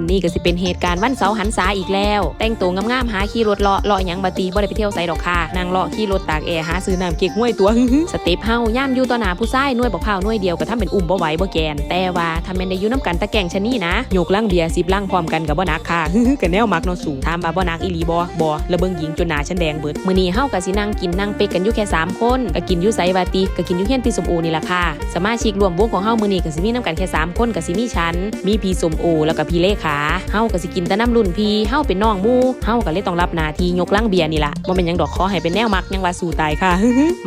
ันนี้ก็สิเป็นเหตุการณ์วันเสาร์หันษาอีกแล้ว แต่งตัวงามๆหาขี่รถเลาะเลาะยังบาตีบ่ได้ไปเที่ยวไสดอกค่ะนั่งเลาะขี่รถตากแอร์หาซื้อน้ำเก๊กห้วยตัวสเต็ปเฮาย่ามอยู่ต่อหน้าผู้ชายน่วยบักพร้าน่วยเดียวก็ทำเป็นอุ้มบ่ไหวบ่แกน แต่ว่าถ้าแม่นได้อยู่น้ำกันตะแกงชะนี่นะโยกลังเบียร์10ลังพร้อมกันกับบ่นักค่ะก็แนวมักนาะสูงถามว่าบ่นักอีหลีบ่บ่แล้วเบิงหญิงจนหน้าฉันแดงเบิดมื้อนี้เฮาก็สินั่งกินนั่งเปกกันอยู่แค่สามคนก็กินอยู่ไสวาติก็กินอยู่เฮียนพี่สมโอนี่ล่ะค่ะสมาชิกรวมวงของเฮามื้อนี้ก็สิมีน้ำกันแค่สามคนก็สิมีฉันมีพี่สมโอแล้วก็พี่เลขาเฮาก็สิกินแต่น้ำรุ่นพี่เฮาเป็นน้องมูเฮาก็เลยต้องรับหน้าที่ยกลังเบียร์นี่ล่ะบ่แม่นยังดอกขอให้เป็นแนวมักยังว่าสู้ตายค่ะ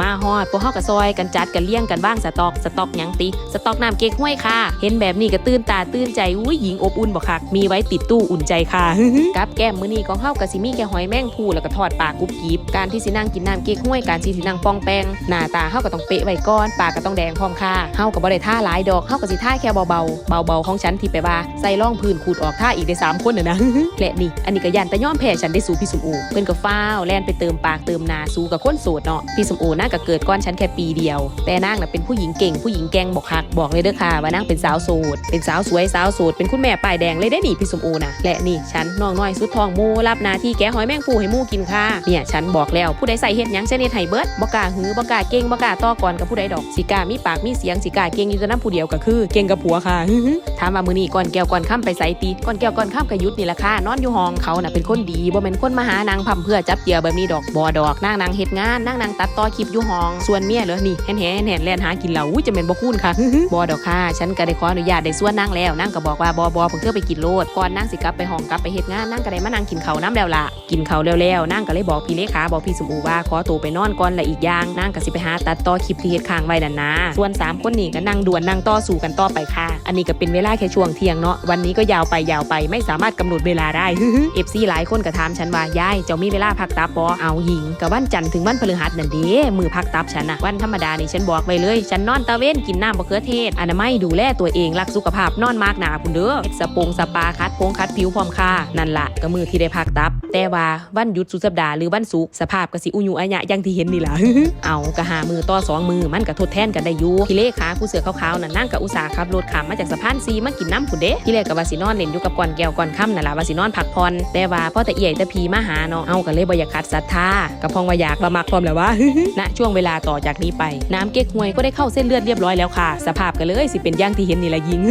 มาฮอดพวกเฮาก็ซอยกันจัดกันเลี้ยงกันบ้างสต็อกสต็อกยังติ สต็อกน้ำเก๊กห้วยค่ะ เห็นแบบนี้ก็ตื่นตาตื่นใจอุ้ยหญิงอบอุ่นบ่คักมีไว้ติดตู้อุ่นใจค่ะกับแก้มมื้อนี้ของเฮาก็สิมีแค่หอยแมงภูแล้วก็ทอดปลากรุบกริบการที่สินั่งกินน้ำเก๊กห้วยการที่สินั่งปองแปงหน้าตาเฮาก็ต้องเป๊ะไว้ก่อนปากก็ต้องแดงพร้อมค่ะเฮาก็บ่ได้ท่าหลายดอกเฮาก็สิท่าแค่เบาๆเบาๆของฉันที่ไปว่าใส่ร่องพื้นขูดออกท่าอีกได้สามคนน่ะนะและนี่ อันนี้ก็ยันแต่ย้อมแพ้ฉันได้สู่พี่สมโอเพิ่นก็ฟ้าวแล่นไปเติมปากเติมนาสู่กับคนโสดเนาะพี่สมโอน่าก็เกิดก้อนฉันแค่ปีเดียว แต่นางน่ะเป็นผู้หญิงเก่งผู้หญิงแกงบอกคักบอกเลยเด้อค่ะว่านางเป็นสาวโสดเป็นสาวสวยสาวโสดเป็นคุณแม่ป้ายแดงเลยได้นี่พี่สมโอนะและนี่ฉันน้องน้อยสุดทองมูรับหนาที่แกหอยแมงปูให้มูกินค่ะเนี่ยฉันบอกแล้วผู้ใดใส่เฮ็ดหยังเช่นเฮ็ดให้เบิดบ่กล้าหือบ่กล้าเก่งบ่กล้าต่อก่อนกับผู้ใดดอกสิกล้ามีปากมีเสียงสิกล้าเก่งอยู่แต่น้ำผู้เดียวก็คือ เก่งกับผัวค่ะถามว่ามื้อนี้ก่อนแก้วก่อนค่ำไปใส่ตีก่อนแก้วก่อนค่ำก็หยุดนี่แหละค่ะนอนอยู่ห้องเขาน่ะเป็นคนดีบ่แม่นคนมาหานางพัมเพื่อจับเหยื่อแบบนี้ดอกบ่ดอกนางนางเฮ็ดงานนางนางตัดต่อคลิปอยู่ห้องส่วนเมียเหรอนี่แหนแหนแหนแล่นหากินเหล้าอุ้ยจะเป็นบ่คูนค่ะบ่ดอกค่ะ ฉันก็ได้ขออนุญาตได้ส่วนนางแล้วนางก็บอกว่าบ่บ่เพิ่นเธอไปกินโลดก่อนนางสิกลับไปห้องกลับไปเฮ็ดงานนางก็ได้มานั่งกินข้าวน้ำแล้วล่ะกินข้าวแล้วๆนางก็เลยบอกพี่เลขาบอกพี่สมูว่าขอตัวไปนอนก่อนและอีกอย่างนางก็สิไปหาตัดต่อคลิปที่เฮ็ดค้างไว้นั่นนะส่วนสามคนนี้ก็นั่งดวนนั่งต่อสู้กันต่อไปค่ะ อันนี้ก็เป็นเวลาแค่ช่วงเที่ยงเนาะวันนี้ก็ยาวไปยาวไปไม่สามารถกำหนดเวลาได้เอฟซีหลายคนก็ถามฉันว่ายายเจ้ามีเวลาพักตับบ่เอาหญิงกับวันจันทร์ถึงวันพฤหัสนั่นเด้มือพักตับฉันอะวันธรรมดานี่ฉันบอกไว้เลย ฉันนอนตะเวนกินน้ำมะเขือเทศอนามัยดูแลตัวเองรักสุขภาพนอนมากหนาคุณเด้อเฮ็ดสปงสปาคัดโพงคัดผิวพร้อมค่านั่นละก็มือที่ได้พักตับ แต่ว่าวันหยุดสุดสัปดาห์หรือวันศุกร์สภาพกสิอุยุอัยะย่างที่เห็นนี่ล่ะเอากะหามือต่อสองมือมันก็ทดแทนกันได้อยู่พี่เลขาผู้เสือขาวๆนั่นนั่งกับอุตสาห์ขับรถขามมาจากสะพานซีมากินน้ำผุนเด้ที่แรกก็ว่าสินอนเล่นอยู่กับก่อนแก้วก่อนค่ำนั่นล่ะว่าสินอนพักผ่อนแต่ว่าพ่อแต่เอี่ยแต่พีมาหาเนาะเอาก็เลยบ่อยากขัดศรัทธากับพองว่าอยากบ่มักพร้อมแล้ววะณช่วงเวลาต่อจากนี้ไป น้ำเก๊กฮวยก็ได้เข้าเส้นเลือดเรียบร้อยแล้วค่ะ สภาพก็เลยสิเป็นย่างที่เห็นนี่ละยิง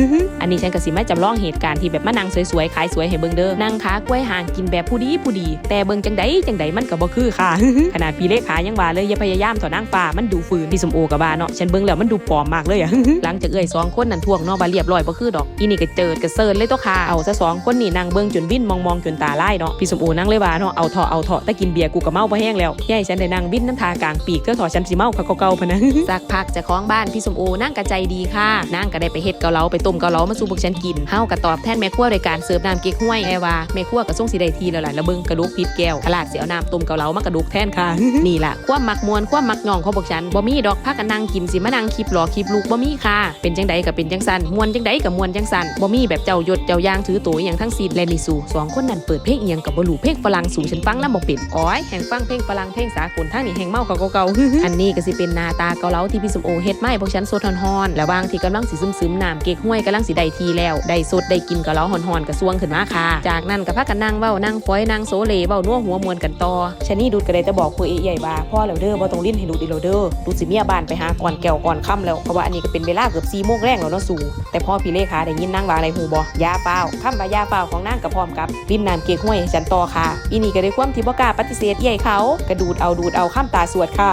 อันนี้ฉันก็สิมาจำลองเหตุการณ์ที่แบบมานั่งสวยๆขายสวยให้เบิ่งเด้อนั่งขากล้วยห่างกินแบบผู้ดีผู้ดี แต่เบิ่งจังใดจังใดมันก็บ่คือค่ะ ขนาดพี่เลขายังว่าเลยอย่าพยายามต่อนั่งฟ้ามันดูฝืนพี่สมโอกับว่าเนาะฉันเบิ่งแล้วมันดูปลอมมากเลยอะหลังจากเอ่ยสองคนนั้นทวงเนาะว่าเรียบร้อยบ่คือดอกอีนี่ก็เจิดก็เซิร์นเลยตัวค่ะเอาซะสองคนนี่นั่งเบิ่งจนวิ่นมองๆจนตาไลายเนาะพี่สมโอนั่งเลยว่าเนาะเอาเถาะเอาเถาะแต่กินเบียร์กูก็เมาบ่แห้งแล้วยายฉันได้นั่งวิ่นน้ำทากลางปีกเพื่อถอฉันสิเมาเขาเก่าพะนะสักพักจะคล้องบ้านพี่สมโอนั่งกระใจดีค่ะนั่งก็ได้ไปเฮ็ดเกาเหลาไปต้มเกาเหลามาสู่พวกฉันกินเฮาก็ตอบแทนแม่ครัวโดยการเสิร์ฟน้ำเก๊กฮวยแอว่าแม่ครัวก็ส่งสิได้ทีแล้วล่ะแล้วเบิ่งกระดูกพิษแก้วขลาดเสิเอาน้ำต้มเกาเหลามากระดูกแทนค่ะนี่ล่ะความมักมวนความมักย่องของพวกฉันบ่มีดอกพักกันนั่งกินสิมานั่งคลิปหลอคลิปลูกบ่มีค่ะเป็นจังใดก็เป็นจังสันมวนจังใดก็มวนจังสันบ่มีแบบเจ้ายศเจ้ายางถือตัวอย่างทั้งสิ้นและนี่สู่สองคนนั้นเปิดเพลงเอียงกับบ่รู้เพลงฝรั่งสู่ฉันฟังนำบ่เป็นอ้อยแห่งฟังเพลงฝรั่งเพลงสากลทางนี้แห่งเมาเขาเก่าๆอันนี้ก็สิเป็นนาตาเกาเหลาที่พี่สมโอเฮ็ดไม้พวกฉันสดฮอนๆแล้วบางที่กำลังสิซึมๆน้ำเก๊กห้วยกำลังสิได้ทีแล้วได้สดได้กินเกาเหลาฮอนๆก็สวงขึ้นมาค่ะ จากนั้นก็พากันนั่งเว้านั่งฝอยนั่งโซเลเว้านัวหัวมวนกันต่อชะนี่ดูดก็ได้แต่บอกผู้เอใหญ่ว่าพ่อแล้วเด้อบ่ต้องลิ้นให้ดูดอีแล้วเด้อดูสิเมียบ้านไปหาก่อนแก้วก่อนค่ำแล้วเพราะว่าอันนี้ก็เป็นเวลาเกือบ4โมงแรงแล้วเนาะสูแต่พ่อพี่เลขาได้ยินนางว่าอะไรหูบ่ยาเปล่าคำว่ายาเปล่าของนางก็พร้อมกับลิ้นน้ำเก๊กห้วยให้ฉันต่อค่ะอีนี่ก็ได้ความที่บ่กล้าปฏิเสธใหญ่เขา กระดูดเอาดูดเอาข้ามตาสวดค่ะ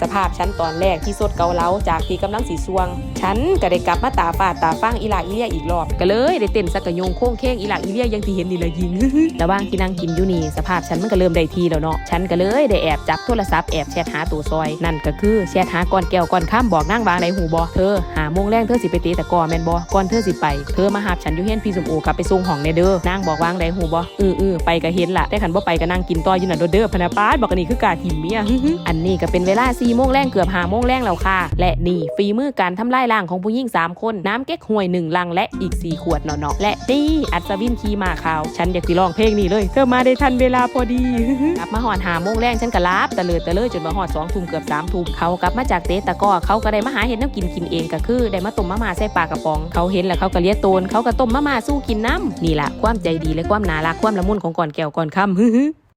สภาพฉันตอนแรกที่สดเกาเหลาจากที่กำลังสีสวง ฉันก็ได้กลับมาตาฟาดตาฟังอีหลาอีเลียอีกรอบก็เลยได้เต้นสักกะโยงโค้งเค้งอีหลาอีเลียยังที่เห็นนี่ละยิงระหว่างที่นั่งกินอยู่นี่สภาพฉันมันก็เริ่มได้ทีแล้วเนาะฉันก็เลยได้แอบจับโทรศัพท์แอบแชทหาตัวซอย นั่นก็คือแชทหาก่อนแก้วก่อนข้ามบอกนั่งบางในหูบอเธอหาโมงแรงเธอสิไปเตะตะกร้อแมนบอก่อนเธอสิไป เธอมาหาฉันอยู่เฮียนพี่สมโอกับไปส่งห้องในเด้อนางบอกวางในหูบอเออเออไปก็เห็นละแต่ขันบ่ไปก็นั่งกินต่ออยู่น่ะโดดเด้อพนะป้าดบอกอันนี้คือกาทิมเมียอันนี้ก็เป็นเวลา4ี่โมงแรงเกือบหาโมงแรงแล้วค่ะ และนี่ฝีมือการทำลายร่างของผู้หญิง3คนน้ำเก๊กฮวย1ลังและอีก4ขวดเนาะๆและนี่อัศวินขี่มาขาว ฉันอยากสิร้องเพลงนี้เลย เธอมาได้ทันเวลาพอดีกลับมาหอดหาโมงแรงฉันก็ลาบตะเลิดตะเลยจนมาหอดสองทุ่มเกือบสามทุ่มเขากลับมาจากเตะตะก้อเขาก็ได้มาหาเห็ดน้ำกินกินเองก็คือ ได้มาต้มมะม่าใส่ปลากระป๋อง เขาเห็นแล้วเขาก็เลียโตนเขาก็ต้มมะม่าสู้กินน้ำนี่ละความใจดีและความน่ารักความละมุนของก่อนแก้วก่อนคำฮึ